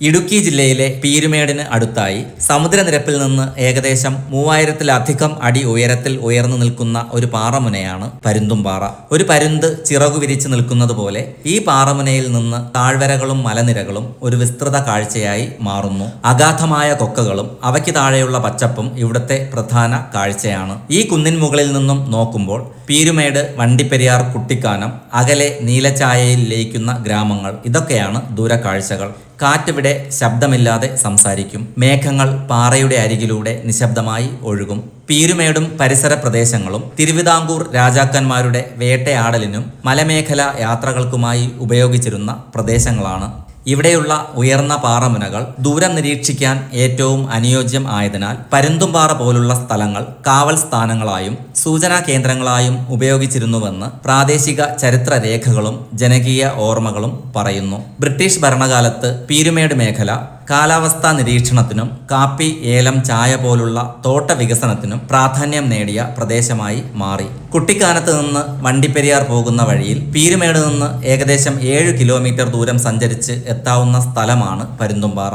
ഇടുക്കി ജില്ലയിലെ പീരുമേടിന് അടുത്തായി സമുദ്രനിരപ്പിൽ നിന്ന് ഏകദേശം മൂവായിരത്തിലധികം അടി ഉയരത്തിൽ ഉയർന്നു നിൽക്കുന്ന ഒരു പാറമുനയാണ് പരുന്തുംപാറ. ഒരു പരുന്ത് ചിറകു വിരിച്ചു നിൽക്കുന്നത് പോലെ ഈ പാറമുനയിൽ നിന്ന് താഴ്വരകളും മലനിരകളും ഒരു വിസ്തൃത കാഴ്ചയായി മാറുന്നു. അഗാധമായ കൊക്കകളും അവയ്ക്ക് താഴെയുള്ള പച്ചപ്പും ഇവിടുത്തെ പ്രധാന കാഴ്ചയാണ്. ഈ കുന്നിൻ മുകളിൽ നിന്നും നോക്കുമ്പോൾ പീരുമേട് വണ്ടിപ്പെരിയാർ കുട്ടിക്കാനം അകലെ നീലച്ചായയിൽ ലയിക്കുന്ന ഗ്രാമങ്ങൾ. ഇതൊക്കെയാണ് ദൂരക്കാഴ്ചകൾ. കാറ്റിവിടെ ശബ്ദമില്ലാതെ സംസാരിക്കും. മേഘങ്ങൾ പാറയുടെ അരികിലൂടെ നിശബ്ദമായി ഒഴുകും. പീരുമേടും പരിസര പ്രദേശങ്ങളും തിരുവിതാംകൂർ രാജാക്കന്മാരുടെ വേട്ടയാടലിനും മലമേഖല യാത്രകൾക്കുമായി ഉപയോഗിച്ചിരുന്ന പ്രദേശങ്ങളാണ്. ഇവിടെയുള്ള ഉയർന്ന പാറമുനകൾ ദൂരം നിരീക്ഷിക്കാൻ ഏറ്റവും അനുയോജ്യം ആയതിനാൽ പരുന്തുംപാറ പോലുള്ള സ്ഥലങ്ങൾ കാവൽ സ്ഥാനങ്ങളായും സൂചനാ കേന്ദ്രങ്ങളായും ഉപയോഗിച്ചിരുന്നുവെന്ന് പ്രാദേശിക ചരിത്ര രേഖകളും ജനകീയ ഓർമ്മകളും പറയുന്നു. ബ്രിട്ടീഷ് ഭരണകാലത്ത് പീരുമേട് മേഖല കാലാവസ്ഥാ നിരീക്ഷണത്തിനും കാപ്പി ഏലം ചായ പോലുള്ള തോട്ട വികസനത്തിനും പ്രാധാന്യം നേടിയ പ്രദേശമായി മാറി. കുട്ടിക്കാനത്ത് നിന്ന് വണ്ടിപ്പെരിയാർ പോകുന്ന വഴിയിൽ പീരുമേട് നിന്ന് ഏകദേശം ഏഴ് കിലോമീറ്റർ ദൂരം സഞ്ചരിച്ച് എത്താവുന്ന സ്ഥലമാണ് പരുന്തുംപാറ.